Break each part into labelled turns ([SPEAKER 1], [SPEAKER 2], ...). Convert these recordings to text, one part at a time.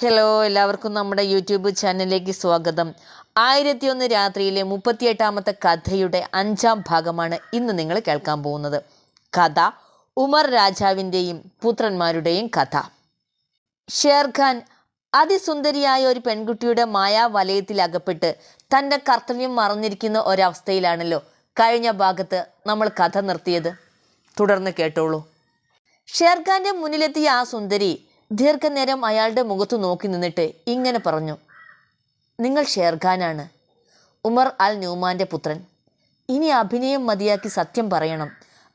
[SPEAKER 1] Hello എല്ലാവർക്കും നമ്മുടെ YouTube ചാനലിലേക്ക് സ്വാഗതം. ആയിരത്തി ഒന്ന് രാത്രിയിലെ മുപ്പത്തിയെട്ടാമത്തെ കഥയുടെ അഞ്ചാം ഭാഗമാണ് ഇന്ന് നിങ്ങൾ കേൾക്കാൻ പോകുന്നത്. കഥ ഉമർ രാജാവിന്റെയും പുത്രന്മാരുടെയും കഥ. ഷേർഖാൻ അതിസുന്ദരിയായ ഒരു പെൺകുട്ടിയുടെ മായാവലയത്തിൽ അകപ്പെട്ട് തന്റെ കർത്തവ്യം മറന്നിരിക്കുന്ന ഒരവസ്ഥയിലാണല്ലോ കഴിഞ്ഞ ഭാഗത്ത് നമ്മൾ കഥ നിർത്തിയത്. തുടർന്ന് കേട്ടോളൂ. ഷേർഖാന്റെ മുന്നിലെത്തിയ ആ സുന്ദരി ദീർഘനേരം അയാളുടെ മുഖത്ത് നോക്കി നിന്നിട്ട് ഇങ്ങനെ പറഞ്ഞു. നിങ്ങൾ ഷേർഖാനാണ് ഉമർ അൽ ന്യൂമാന്റെ പുത്രൻ. ഇനി അഭിനയം മതിയാക്കി സത്യം പറയണം.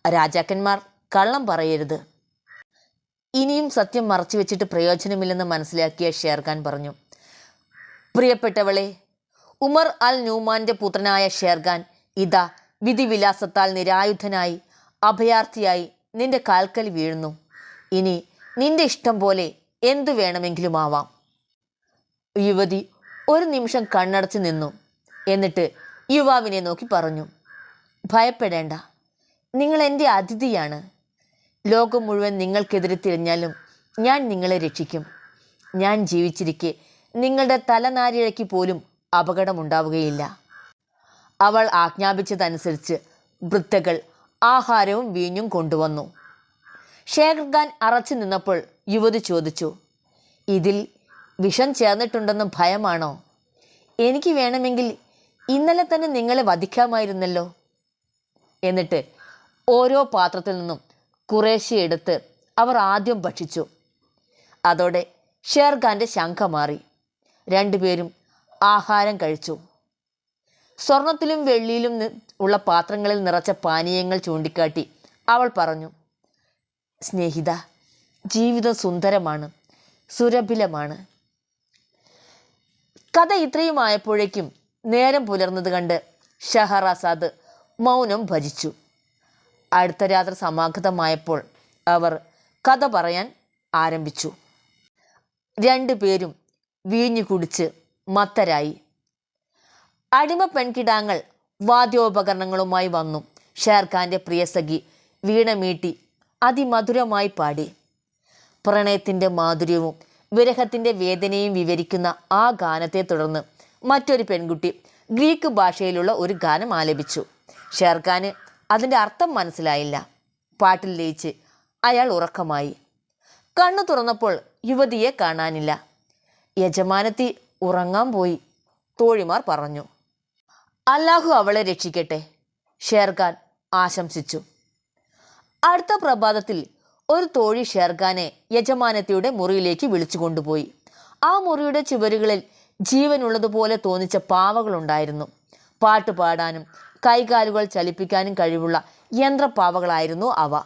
[SPEAKER 1] രാജാക്കന്മാർ കള്ളം പറയരുത്. ഇനിയും സത്യം മറച്ചു വെച്ചിട്ട് പ്രയോജനമില്ലെന്ന് മനസ്സിലാക്കിയ ഷേർഖാൻ പറഞ്ഞു. പ്രിയപ്പെട്ടവളെ ഉമർ അൽ ന്യൂമാന്റെ പുത്രനായ ഷേർഖാൻ ഇതാ വിധിവിലാസത്താൽ നിരായുധനായി അഭയാർത്ഥിയായി നിന്റെ കാൽക്കൽ വീഴുന്നു. ഇനി നിന്റെ ഇഷ്ടം പോലെ എന്തു വേണമെങ്കിലും ആവാം. യുവതി ഒരു നിമിഷം കണ്ണടച്ച് നിന്നു. എന്നിട്ട് യുവാവിനെ നോക്കി പറഞ്ഞു ഭയപ്പെടേണ്ട. നിങ്ങൾ എന്റെ അതിഥിയാണ്. ലോകം മുഴുവൻ നിങ്ങൾക്കെതിരെ തിരിഞ്ഞാലും ഞാൻ നിങ്ങളെ രക്ഷിക്കും. ഞാൻ ജീവിച്ചിരിക്കെ നിങ്ങളുടെ തലനാരിഴയ്ക്ക് പോലും അപകടമുണ്ടാവുകയില്ല. അവൾ ആജ്ഞാപിച്ചതനുസരിച്ച് വൃദ്ധകൾ ആഹാരവും വീഞ്ഞും കൊണ്ടുവന്നു. ഷേഖർ ഖാൻ അറച്ചു നിന്നപ്പോൾ യുവതി ചോദിച്ചു ഇതിൽ വിഷം ചേർന്നിട്ടുണ്ടെന്ന് ഭയമാണോ? എനിക്ക് വേണമെങ്കിൽ ഇന്നലെ തന്നെ നിങ്ങളെ വധിക്കാമായിരുന്നല്ലോ? എന്നിട്ട് ഓരോ പാത്രത്തിൽ നിന്നും കുറേശ്ശെ എടുത്ത് അവർ ആദ്യം ഭക്ഷിച്ചു. അതോടെ ഷേർഖാന്റെ ശങ്ക മാറി. രണ്ടുപേരും ആഹാരം കഴിച്ചു. സ്വർണത്തിലും വെള്ളിയിലും ഉള്ള പാത്രങ്ങളിൽ നിറച്ച പാനീയങ്ങൾ ചൂണ്ടിക്കാട്ടി അവൾ പറഞ്ഞു സ്നേഹിത ജീവിതം സുന്ദരമാണ് സുരഭിലമാണ്. കഥ ഇത്രയും ആയപ്പോഴേക്കും നേരം പുലർന്നത് കണ്ട് ഷഹറാസാദ് മൗനം ഭരിച്ചു അടുത്ത രാത്രി സമാഗതമായപ്പോൾ അവർ കഥ പറയാൻ ആരംഭിച്ചു. രണ്ടു പേരും വീഞ്ഞു കുടിച്ച് മത്തരായി. അടിമ പെൺകിടാങ്ങൾ വാദ്യോപകരണങ്ങളുമായി വന്നു. ഷേർഖാന്റെ പ്രിയസഖി വീണമീട്ടി അതിമധുരമായി പാടി. പ്രണയത്തിന്റെ മാധുര്യവും വിരഹത്തിന്റെ വേദനയും വിവരിക്കുന്ന ആ ഗാനത്തെ തുടർന്ന് മറ്റൊരു പെൺകുട്ടി ഗ്രീക്ക് ഭാഷയിലുള്ള ഒരു ഗാനം ആലപിച്ചു. ഷേർഖാന് അതിന്റെ അർത്ഥം മനസ്സിലായില്ല. പാട്ടിൽ ലയിച്ച് അയാൾ ഉറക്കമായി. കണ്ണു തുറന്നപ്പോൾ യുവതിയെ കാണാനില്ല. യജമാനത്തി ഉറങ്ങാൻ പോയി തോഴിമാർ പറഞ്ഞു. അല്ലാഹു അവളെ രക്ഷിക്കട്ടെ ഷേർഖാൻ ആശംസിച്ചു. അടുത്ത പ്രഭാതത്തിൽ ഒരു തോഴി ഷേർഖാനെ യജമാനത്തിയുടെ മുറിയിലേക്ക് വിളിച്ചു കൊണ്ടുപോയി. ആ മുറിയുടെ ചുവരുകളിൽ ജീവനുള്ളതുപോലെ തോന്നിച്ച പാവകളുണ്ടായിരുന്നു. പാട്ട് പാടാനും കൈകാലുകൾ ചലിപ്പിക്കാനും കഴിവുള്ള യന്ത്രപ്പാവകളായിരുന്നു അവ.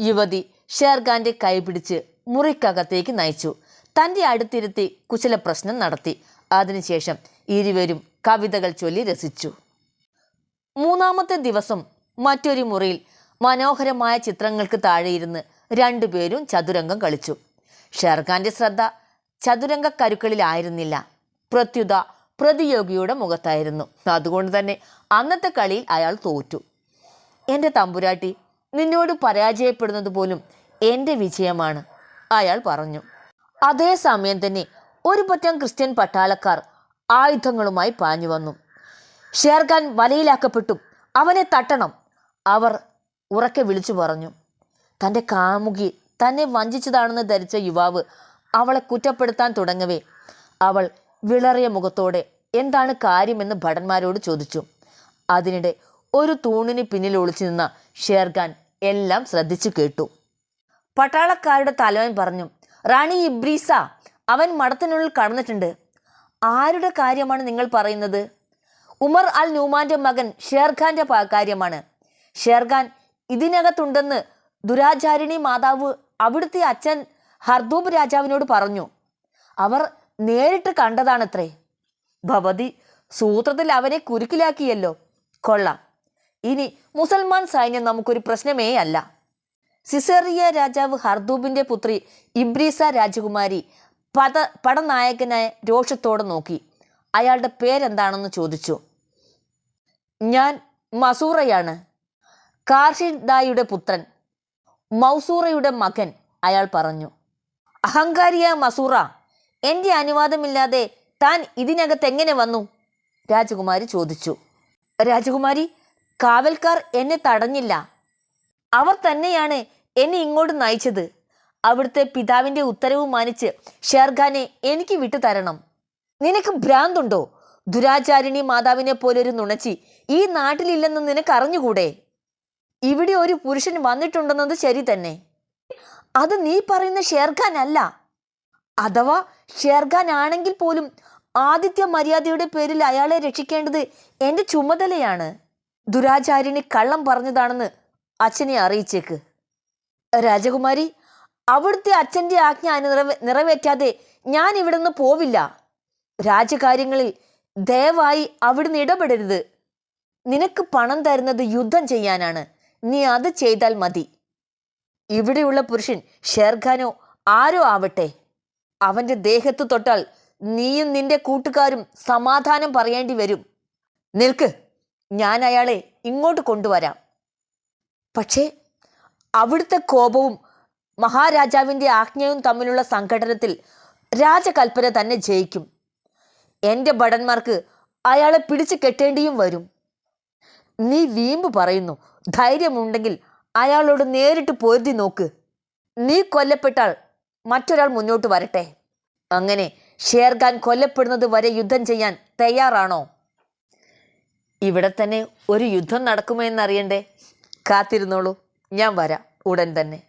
[SPEAKER 1] യുവതി ഷേർഖാന്റെ കൈപിടിച്ച് മുറിക്കകത്തേക്ക് നയിച്ചു. തന്റെ അടുത്തിരുത്തി കുശല പ്രശ്നം നടത്തി. അതിനുശേഷം ഇരുവരും കവിതകൾ ചൊല്ലി രസിച്ചു. മൂന്നാമത്തെ ദിവസം മറ്റൊരു മുറിയിൽ മനോഹരമായ ചിത്രങ്ങൾക്ക് താഴെയിരുന്ന് രണ്ടുപേരും ചതുരംഗം കളിച്ചു. ഷെർഖാന്റെ ശ്രദ്ധ ചതുരംഗ കരുക്കളിലായിരുന്നില്ല പ്രത്യുത പ്രതിയോഗിയുടെ മുഖത്തായിരുന്നു. അതുകൊണ്ട് തന്നെ അന്നത്തെ കളിയിൽ അയാൾ തോറ്റു. എന്റെ തമ്പുരാട്ടി നിന്നോട് പരാജയപ്പെടുന്നത് പോലും എന്റെ വിജയമാണ് അയാൾ പറഞ്ഞു. അതേസമയം തന്നെ ഒരു പറ്റം ക്രിസ്ത്യൻ പട്ടാളക്കാർ ആയുധങ്ങളുമായി പാഞ്ഞു വന്നു. ഷേർഖാൻ വലയിലാക്കപ്പെട്ടു. അവനെ തട്ടണം. അവർ ഉറക്കെ വിളിച്ചു പറഞ്ഞു. തന്റെ കാമുകി തന്നെ വഞ്ചിച്ചതാണെന്ന് ധരിച്ച യുവാവ് അവളെ കുറ്റപ്പെടുത്താൻ തുടങ്ങവേ. അവൾ വിളറിയ മുഖത്തോടെ എന്താണ് കാര്യമെന്ന് ഭടന്മാരോട് ചോദിച്ചു. അതിനിടെ ഒരു തൂണിന് പിന്നിൽ ഒളിച്ചു നിന്ന ഷേർഖാൻ എല്ലാം ശ്രദ്ധിച്ചു കേട്ടു. പട്ടാളക്കാരുടെ തലവൻ പറഞ്ഞു റാണി ഇബ്രീസ അവൻ മഠത്തിനുള്ളിൽ കടന്നിട്ടുണ്ട്. ആരുടെ കാര്യമാണ് നിങ്ങൾ പറയുന്നത്? ഉമർ അൽ ന്യൂമാന്റെ മകൻ ഷേർഖാന്റെ കാര്യമാണ്. ഷേർഖാൻ ഇതിനകത്തുണ്ടെന്ന് ദുരാചാരിണി മാതാവ് അവിടുത്തെ അച്ഛൻ ഹർദൂബ് രാജാവിനോട് പറഞ്ഞു. അവർ നേരിട്ട് കണ്ടതാണത്രേ. ഭവതി സൂത്രത്തിൽ അവനെ കുരുക്കിലാക്കിയല്ലോ. കൊള്ളാം. ഇനി മുസൽമാൻ സൈന്യം നമുക്കൊരു പ്രശ്നമേ അല്ല. സിസേറിയ രാജാവ് ഹർദൂബിന്റെ പുത്രി ഇബ്രീസ രാജകുമാരി പദ പടനായകനായ രോഷത്തോടെ നോക്കി. അയാളുടെ പേരെന്താണെന്ന് ചോദിച്ചു. ഞാൻ മസൂറയാണ്. കാർഷിദായുടെ പുത്രൻ മൗസൂറയുടെ മകൻ അയാൾ പറഞ്ഞു അഹങ്കാരിയ മസൂറ എന്റെ അനുവാദമില്ലാതെ താൻ ഇതിനകത്ത് എങ്ങനെ വന്നു? രാജകുമാരി ചോദിച്ചു രാജകുമാരി കാവൽക്കാർ എന്നെ തടഞ്ഞില്ല. അവർ തന്നെയാണ് എന്നെ ഇങ്ങോട്ട് നയിച്ചത്. അവിടുത്തെ പിതാവിന്റെ ഉത്തരവ് മാനിച്ച് ഷേർഖാനെ എനിക്ക് വിട്ടു തരണം. നിനക്ക് ഭ്രാന്തുണ്ടോ? ദുരാചാരിണി മാതാവിനെ പോലൊരു നുണച്ചി ഈ നാട്ടിലില്ലെന്ന് നിനക്ക് അറിഞ്ഞുകൂടെ ഇവിടെ ഒരു പുരുഷൻ വന്നിട്ടുണ്ടെന്നത് ശരി തന്നെ. അത് നീ പറയുന്ന ഷേർഖാൻ അല്ല. അഥവാ ഷേർഖാൻ ആണെങ്കിൽ പോലും ആദിത്യ മര്യാദയുടെ പേരിൽ അയാളെ രക്ഷിക്കേണ്ടത് എന്റെ ചുമതലയാണ്. ദുരാചാരിണി കള്ളം പറഞ്ഞതാണെന്ന് അച്ഛനെ അറിയിച്ചേക്ക്. രാജകുമാരി അവിടുത്തെ അച്ഛന്റെ ആജ്ഞ നിറവേ നിറവേറ്റാതെ ഞാൻ ഇവിടെ നിന്ന് പോവില്ല. രാജകാര്യങ്ങളിൽ ദയവായി അവിടുന്ന് ഇടപെടരുത്. നിനക്ക് പണം തരുന്നത് യുദ്ധം ചെയ്യാനാണ്. നീ അത് ചെയ്താൽ മതി. ഇവിടെയുള്ള പുരുഷൻ ഷേർഖാനോ ആരോ ആവട്ടെ. അവന്റെ ദേഹത്ത് തൊട്ടാൽ നീയും നിന്റെ കൂട്ടുകാരും സമാധാനം പറയേണ്ടി വരും. നിൽക്ക് ഞാൻ അയാളെ ഇങ്ങോട്ട് കൊണ്ടുവരാം. പക്ഷേ അവിടുത്തെ കോപവും മഹാരാജാവിന്റെ ആജ്ഞയും തമ്മിലുള്ള സംഘടനത്തിൽ രാജകൽപ്പന തന്നെ ജയിക്കും. എന്റെ ഭടന്മാർക്ക് അയാളെ പിടിച്ചു കെട്ടേണ്ടിയും വരും. നീ വീമ്പ് പറയുന്നു ധൈര്യമുണ്ടെങ്കിൽ അയാളോട് നേരിട്ട് പൊരുതി നോക്ക്. നീ കൊല്ലപ്പെട്ടാൽ മറ്റൊരാൾ മുന്നോട്ട് വരട്ടെ. അങ്ങനെ ഷേർഖാൻ കൊല്ലപ്പെടുന്നത് വരെ യുദ്ധം ചെയ്യാൻ തയ്യാറാണോ? ഇവിടെ തന്നെ ഒരു യുദ്ധം നടക്കുമോ എന്നറിയണ്ടേ? കാത്തിരുന്നോളൂ. ഞാൻ വരാം. ഉടൻ തന്നെ.